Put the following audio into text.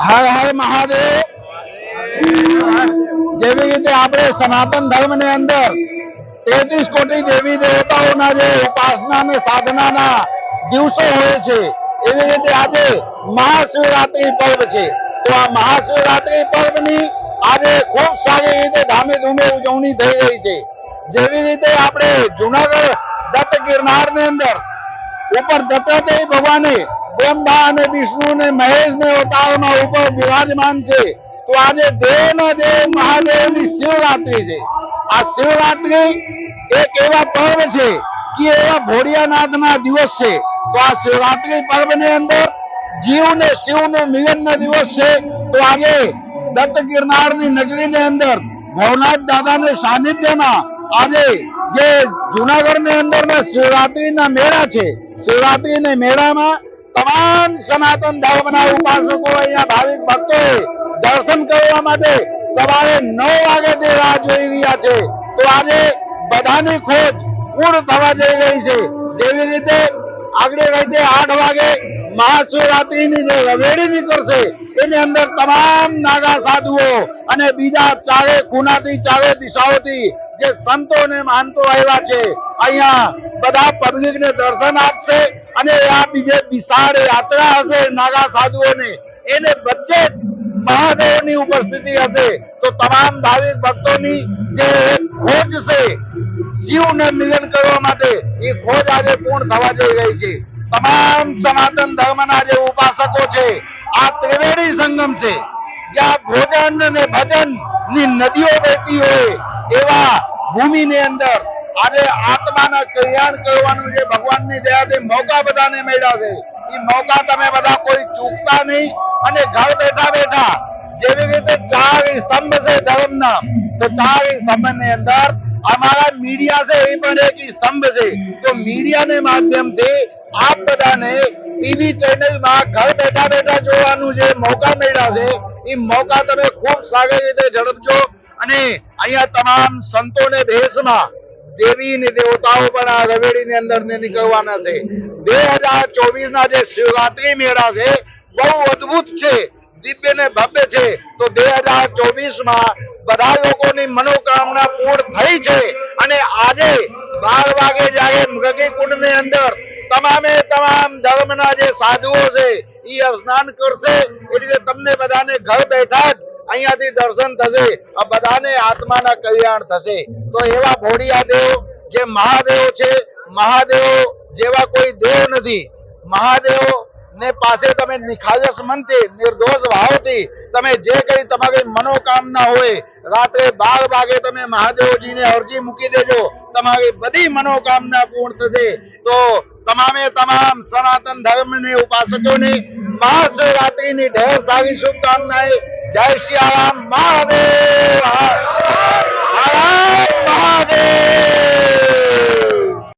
હર હર મહાદેવ. જેવી રીતે આપણે સનાતન ધર્મની અંદર તેત્રીસ કોટી દેવી દેવતાઓના જે ઉપાસના અને સાધનાના દિવસો હોય છે, એવી રીતે આજે મહાશિવરાત્રી પર્વ છે. તો આ મહાશિવરાત્રી પર્વની આજે ખૂબ સારી રીતે ધામે ધૂમે ઉજવણી થઈ રહી છે. જેવી રીતે આપણે જુનાગઢ દત્ત ગિરનારની અંદર ઉપર દત્તાત્રેય ભગવાને બ્રહ્મા અને વિષ્ણુ ને મહેશ ને અવતારના ઉપર બિરાજમાન છે. તો આજે દેવના દેવ મહાદેવની શિવરાત્રી છે. આ શિવરાત્રી એક એવા પર્વ છે કે એવા ભોળિયાનાથના દિવસ છે. તો આ શિવરાત્રી પર્વની અંદર જીવ ને શિવનો મિલનનો દિવસ છે. તો આજે દત્ત જુનાગઢની અંદર ભવનાથ દાદાના સાનિધ્યમાં આજે જે ના અંદરના શિવરાત્રીના મેળા છે. શિવરાત્રીના મેળામાં તમામ સનાતન ધર્મના ઉપાસકો અહીંયા ભાવિક ભક્તોએ દર્શન કરવા માટે સવારે નવ વાગ્યાથી રાહ જોઈ રહ્યા છે. તો આજે બધાની ખોજ પૂર્ણ થવા જઈ રહી છે. જેવી રીતે આગળ રીતે આઠ વાગે મહાશિવરાત્રિની જે રવેડી નીકળશે, એની અંદર તમામ નાગા સાધુઓ અને બીજા ચારે ખૂણાથી ચારે દિશાઓથી જે સંતો ને માનતો આવ્યા છે, અહીંયા બધા પબ્લિક ને દર્શન આપશે અને આ બીજે વિશાળ યાત્રા હશે નાગા સાધુઓને. એને વચ્ચે મહાદેવની ઉપસ્થિતિ હશે. તો તમામ ભાવિક ભક્તોની જે ખોજ છે, શિવને મિલન કરવા માટે, એ ખોજ આજે પૂર્ણ થવા જઈ રહી છે. તમામ સનાતન ધર્મના જે ઉપાસકો છે, આ ત્રિવેણી સંગમ છે, જ્યાં ભોજન અને ભજનની નદીઓ વહેતી હોય, એવા ભૂમિની અંદર આજે આત્માના કલ્યાણ કરવાનું જે ભગવાનની દયાથી મોકા બધાને મળ્યા છે. એ મોકા તમે બધા કોઈ ચૂકતા નહીં અને ઘર બેઠા બેઠા જેવી રીતે ચાર સ્તંભ છે ધર્મના, તો ચાર સ્તંભની અંદર અમારા મીડિયા છે, એ પણ એક સ્તંભ છે. તો મીડિયાને માધ્યમથી આપ બધાને ટીવી ચેનલમાં ઘર બેઠા બેઠા જોવાનું જે મોકા મળ્યા છે, એ મોકા તમે ખૂબ સારી રીતે ઝડપજો. અને અહીંયા તમામ સંતોને ભેષમાં દેવી ને દેવતાઓ પણ આ રવેડીની અંદર ને નીકળવાના છે. બે હજાર ચોવીસ ના જે શિવરાત્રી મેળા છે, બહુ અદભુત છે, દિવ્ય ને ભવ્ય છે. તો બે હજાર ચોવીસમાં બધા લોકોની મનોકામના પૂર્ણ થઈ છે અને આજે બાર વાગે જાય મૃગી કુંડની અંદર તમામે તમામ ધર્મના જે સાધુઓ છે એ સ્નાન કરશે. એટલે તમને બધાને ઘર બેઠા જ અહીંયાથી દર્શન થશે, આ બધાને આત્માના કલ્યાણ થશે. તો એવા ભોળિયા દેવ જે મહાદેવ છે, મહાદેવ જેવા કોઈ દેવ નથી. મહાદેવ ને પાસે તમે નિખાલસ મનથી, નિર્દોષ ભાવથી તમે જે કઈ તમારી મનોકામના હોય, રાત્રે બાર વાગે તમે મહાદેવજીને અરજી મૂકી દેજો. તમારી બધી મનોકામના પૂર્ણ થશે. તો તમામે તમામ સનાતન ધર્મની ઉપાસકોની મહાશિવરાત્રીની ઢેર સારી શુભકામનાએ જય સિયારામ મહાદેવ હર હર મહાદેવ